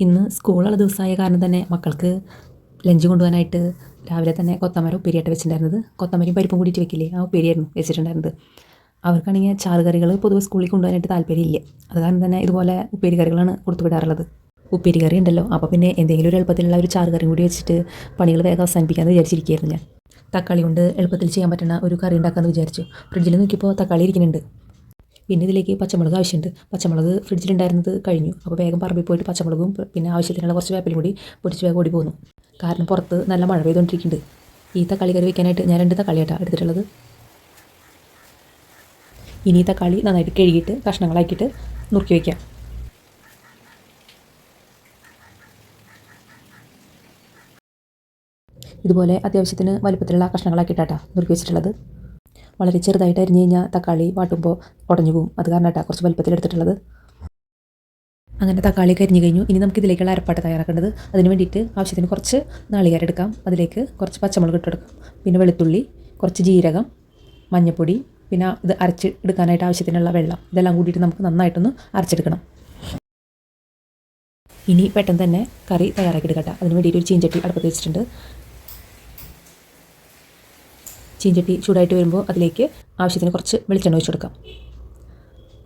ഇന്ന് സ്കൂളുള്ള ദിവസമായ കാരണം തന്നെ മക്കൾക്ക് ലഞ്ച് കൊണ്ടുപോകാനായിട്ട് രാവിലെ തന്നെ കൊത്തമര ഉപ്പേരിയായിട്ട് വെച്ചിട്ടുണ്ടായിരുന്നത്. കൊത്തമരയും പരിപ്പും കൂടിയിട്ട് വെക്കില്ലേ? ആ ഉപ്പേരിയായിരുന്നു വെച്ചിട്ടുണ്ടായിരുന്നത്. അവർക്കാണെങ്കിൽ ചാറ് കറികൾ പൊതുവെ സ്കൂളിൽ കൊണ്ടുപോകാനായിട്ട് താല്പര്യമില്ല. അത് കാരണം തന്നെ ഇതുപോലെ ഉപ്പേരി കറികളാണ് കൊടുത്തു വിടാറുള്ളത്. ഉപ്പേരി കറി ഉണ്ടല്ലോ. അപ്പോൾ പിന്നെ എന്തെങ്കിലും ഒരു എളുപ്പത്തിലുള്ള ഒരു ചാറ് കറിയും കൂടി വെച്ചിട്ട് പണികൾ വേഗം അവസാനിപ്പിക്കാമെന്ന് വിചാരിച്ചിരിക്കുകയായിരുന്നു ഞാൻ. തക്കാളി കൊണ്ട് എളുപ്പത്തിൽ ചെയ്യാൻ പറ്റുന്ന ഒരു കറി ഉണ്ടാക്കാമെന്ന് വിചാരിച്ചു. ഫ്രിഡ്ജിൽ നോക്കിയപ്പോൾ തക്കാളി ഇരിക്കുന്നുണ്ട്. പിന്നെ ഇതിലേക്ക് പച്ചമുളക് ആവശ്യമുണ്ട്. പച്ചമുളക് ഫ്രിഡ്ജിലുണ്ടായിരുന്നത് കഴിഞ്ഞു. അപ്പോൾ വേഗം പറമ്പിൽ പോയിട്ട് പച്ചമുളകും പിന്നെ ആവശ്യത്തിനുള്ള കുറച്ച് വേപ്പിലും കൂടി പൊടിച്ച് വേഗം ഓടി പോകുന്നു കാരണം പുറത്ത് നല്ല മഴ പെയ്തുകൊണ്ടിരിക്കുന്നുണ്ട്. ഈ തക്കാളി കറി വെക്കാനായിട്ട് ഞാൻ രണ്ട് തക്കാളിയായിട്ടാണ് എടുത്തിട്ടുള്ളത്. ഇനി തക്കാളി നന്നായിട്ട് കഴുകിയിട്ട് കഷ്ണങ്ങളാക്കിയിട്ട് നുറുക്കി വയ്ക്കാം ഇതുപോലെ അത്യാവശ്യത്തിന് വലുപ്പത്തിലുള്ള കഷ്ണങ്ങളാക്കിയിട്ടാട്ടാ നുറുക്കി വെച്ചിട്ടുള്ളത്. വളരെ ചെറുതായിട്ട് അരിഞ്ഞു കഴിഞ്ഞാൽ തക്കാളി വാട്ടുമ്പോൾ ഉടഞ്ഞു പോകും അത് കാരണമായിട്ടാണ് കുറച്ച് വലുപ്പത്തിലെടുത്തിട്ടുള്ളത് അങ്ങനെ തക്കാളി കരിഞ്ഞു കഴിഞ്ഞു. ഇനി നമുക്ക് ഇതിലേക്കുള്ള അരപ്പാട്ട് തയ്യാറാക്കേണ്ടത്. അതിന് വേണ്ടിയിട്ട് ആവശ്യത്തിന് കുറച്ച് നാളികേരം എടുക്കാം. അതിലേക്ക് കുറച്ച് പച്ചമുളക് ഇട്ടെടുക്കാം പിന്നെ വെളുത്തുള്ളി കുറച്ച് ജീരകം മഞ്ഞൾപ്പൊടി പിന്നെ ഇത് അരച്ച് എടുക്കാനായിട്ട് ആവശ്യത്തിനുള്ള വെള്ളം. ഇതെല്ലാം കൂടിയിട്ട് നമുക്ക് നന്നായിട്ടൊന്ന് അരച്ചെടുക്കണം. ഇനി പെട്ടെന്ന് തന്നെ കറി തയ്യാറാക്കി എടുക്കട്ടെ അതിന് വേണ്ടിയിട്ട് ഒരു ചീഞ്ചട്ടി അടുപ്പത്ത് വെച്ചിട്ടുണ്ട്. ചീഞ്ചട്ടി ചൂടായിട്ട് വരുമ്പോൾ അതിലേക്ക് ആവശ്യത്തിന് കുറച്ച് വെളിച്ചെണ്ണ ഒഴിച്ച് കൊടുക്കാം.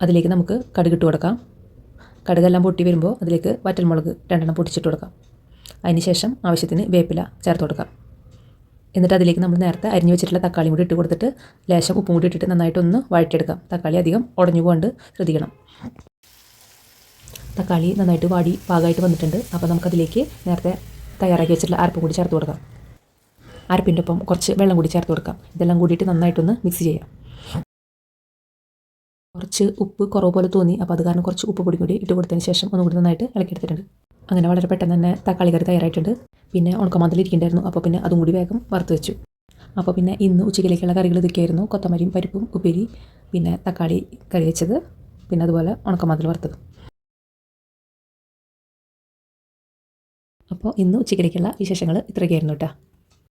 അതിലേക്ക് നമുക്ക് കടുക് ഇട്ട് കൊടുക്കാം. കടുകെല്ലാം പൊട്ടി വരുമ്പോൾ അതിലേക്ക് വറ്റൽമുളക് രണ്ടെണ്ണം പൊട്ടിച്ചിട്ട് കൊടുക്കാം. അതിന് ശേഷം ആവശ്യത്തിന് വേപ്പില ചേർത്ത് കൊടുക്കാം. എന്നിട്ട് അതിലേക്ക് നമ്മൾ നേരത്തെ അരിഞ്ഞു വെച്ചിട്ടുള്ള തക്കാളിയും കൂടി ഇട്ട് കൊടുത്തിട്ട് ലേശം ഉപ്പും കൂടി ഇട്ടിട്ട് നന്നായിട്ടൊന്ന് വഴറ്റിയെടുക്കാം. തക്കാളി അധികം ഉടഞ്ഞു പോകാണ്ട് ശ്രദ്ധിക്കണം. തക്കാളി നന്നായിട്ട് വാടി പാകമായിട്ട് വന്നിട്ടുണ്ട്. അപ്പോൾ നമുക്കതിലേക്ക് നേരത്തെ തയ്യാറാക്കി വെച്ചിട്ടുള്ള അരപ്പ് കൂടി ചേർത്ത് കൊടുക്കാം. അരപ്പിന്റെ ഒപ്പം കുറച്ച് വെള്ളം കൂടി ചേർത്ത് കൊടുക്കാം. ഇതെല്ലാം കൂടിയിട്ട് നന്നായിട്ടൊന്ന് മിക്സ് ചെയ്യാം. കുറച്ച് ഉപ്പ് കുറവ് പോലെ തോന്നി അപ്പോൾ അത് കാരണം കുറച്ച് ഉപ്പ് പൊടി കൂടി ഇട്ട് കൊടുത്തതിന് ശേഷം ഒന്നുകൂടി നന്നായിട്ട് ഇളക്കിയെടുത്തിട്ടുണ്ട്. അങ്ങനെ വളരെ പെട്ടെന്ന് തന്നെ തക്കാളി കറി തയ്യാറായിട്ടുണ്ട്. പിന്നെ ഉണക്കമാന്തൽ ഇരിക്കണ്ടായിരുന്നു അപ്പോൾ പിന്നെ അതും കൂടി വേഗം വറുത്ത് വെച്ചു. അപ്പോൾ പിന്നെ ഇന്ന് ഉച്ചയ്ക്കിലേക്കുള്ള കറികൾ ഇതൊക്കെയായിരുന്നു. കൊത്തമരിയും പരിപ്പും ഉപ്പേരി പിന്നെ തക്കാളി കറി വെച്ചത് പിന്നെ അതുപോലെ ഉണക്കമാന്തൽ വറുത്തത്. അപ്പോൾ ഇന്ന് ഉച്ചയ്ക്കിലേക്കുള്ള വിശേഷങ്ങൾ ഇത്രയൊക്കെയായിരുന്നു കേട്ടോ.